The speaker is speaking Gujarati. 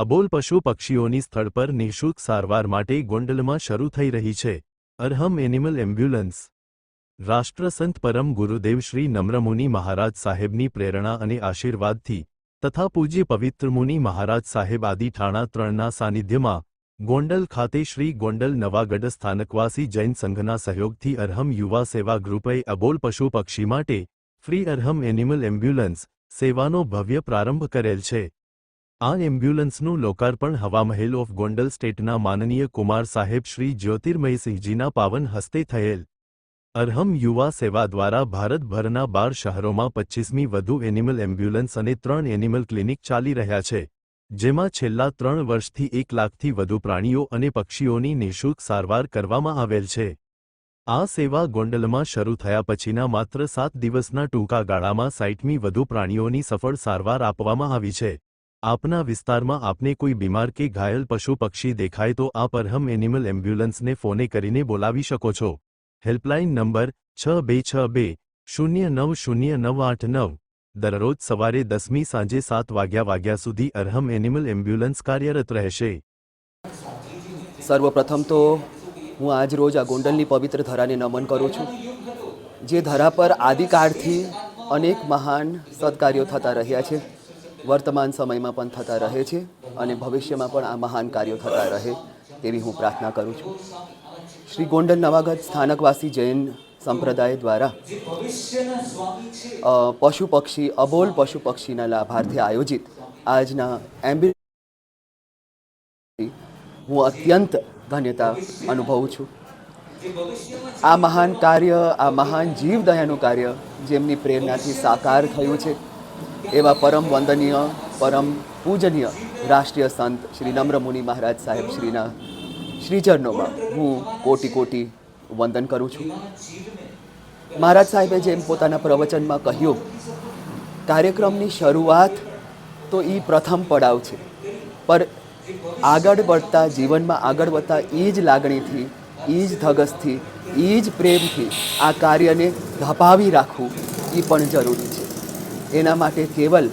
અબોલ પશુ પક્ષીઓની સ્થળ પર નિઃશુલ્ક સારવાર માટે ગોંડલમાં શરૂ થઈ રહી છે. Arham animal ambulance. રાષ્ટ્રસંત પરમ ગુરુદેવ શ્રી નમ્રમુનિ મહારાજ સાહેબની પ્રેરણા અને આશીર્વાદથી તથા પૂજ્ય પવિત્ર મુનિ મહારાજ સાહેબ આદિ ઠાણા ત્રણના સાનિધ્યમાં ગોંડલ ખાતે શ્રી ગોંડલ નવાગઢ સ્થાનકવાસી જૈન સંઘના સહયોગથી અરહમ યુવા સેવા ગ્રુપે અબોલ પશુ પક્ષી માટે ફ્રી અરહમ એનિમલ એમ્બ્યુલન્સ સેવાનો ભવ્ય પ્રારંભ કરેલ છે. આ એમ્બ્યુલન્સનું લોકાર્પણ હવામહેલ ઓફ ગોંડલ સ્ટેટના માનનીય કુમાર સાહેબ શ્રી જ્યોતિર્મયસિંહજીના પાવન હસ્તે થયેલ. અરહમ યુવા સેવા દ્વારા ભારતભરના બાર શહેરોમાં પચ્ચીસમી વધુ એનિમલ એમ્બ્યુલન્સ અને ત્રણ એનિમલ ક્લિનિક ચાલી રહ્યા છે, જેમાં છેલ્લા ત્રણ વર્ષથી એક લાખથી વધુ પ્રાણીઓ અને પક્ષીઓની નિઃશુલ્ક સારવાર કરવામાં આવેલ છે. આ સેવા ગોંડલમાં શરૂ થયા પછીના માત્ર સાત દિવસના ટૂંકા ગાળામાં સાઈઠમી વધુ પ્રાણીઓની સફળ સારવાર આપવામાં આવી છે. આપના વિસ્તારમાં આપને કોઈ બીમાર કે ઘાયલ પશુ પક્ષી દેખાય તો આપ અરહમ એનિમલ એમ્બ્યુલન્સને ફોને કરીને બોલાવી શકો છો. હેલ્પલાઇન નંબર છ બે છ બે શૂન્ય નવ શૂન્ય નવ આઠ નવ. દરરોજ સવારે દસમી સાંજે સાત વાગ્યા વાગ્યા સુધી અરહમ એનિમલ એમ્બ્યુલન્સ કાર્યરત રહેશે. સર્વપ્રથમ તો હું આજ રોજ આ ગોંડલની પવિત્ર ધરાને નમન કરું છું, જે ધરા પર આદિકાળથી અનેક મહાન સત્કાર્યો થતા રહ્યા છે. વર્તમાન સમયમાં પણ થતા રહે છે અને ભવિષ્યમાં પણ આ મહાન કાર્યો થતા રહે તેવી હું પ્રાર્થના કરું છું. શ્રી ગોંડલ નવાગત સ્થાનકવાસી જૈન સંપ્રદાય દ્વારા પશુ પક્ષી, અબોલ પશુ પક્ષીના લાભાર્થે આયોજિત આજના એમ્બ્યુલન્સ હું અત્યંત ધન્યતા અનુભવું છું. આ મહાન કાર્ય, આ મહાન જીવદયાનું કાર્ય જેમની પ્રેરણાથી સાકાર થયું છે એવા પરમ વંદનીય, પરમ પૂજનીય રાષ્ટ્રીય સંત શ્રી નમ્રમુનિ મહારાજ સાહેબ શ્રીના શ્રીચરણોમાં હું કોટી કોટી વંદન કરું છું. મહારાજ સાહેબે જેમ પોતાના પ્રવચનમાં કહ્યું, કાર્યક્રમની શરૂઆત તો એ પ્રથમ પડાવ છે, પર આગળ વધતા જીવનમાં આગળ વધતા એ જ લાગણીથી એ જ ધગસથી એ જ પ્રેમથી આ કાર્યને ધપાવી રાખવું એ પણ જરૂરી છે. એના માટે કેવલ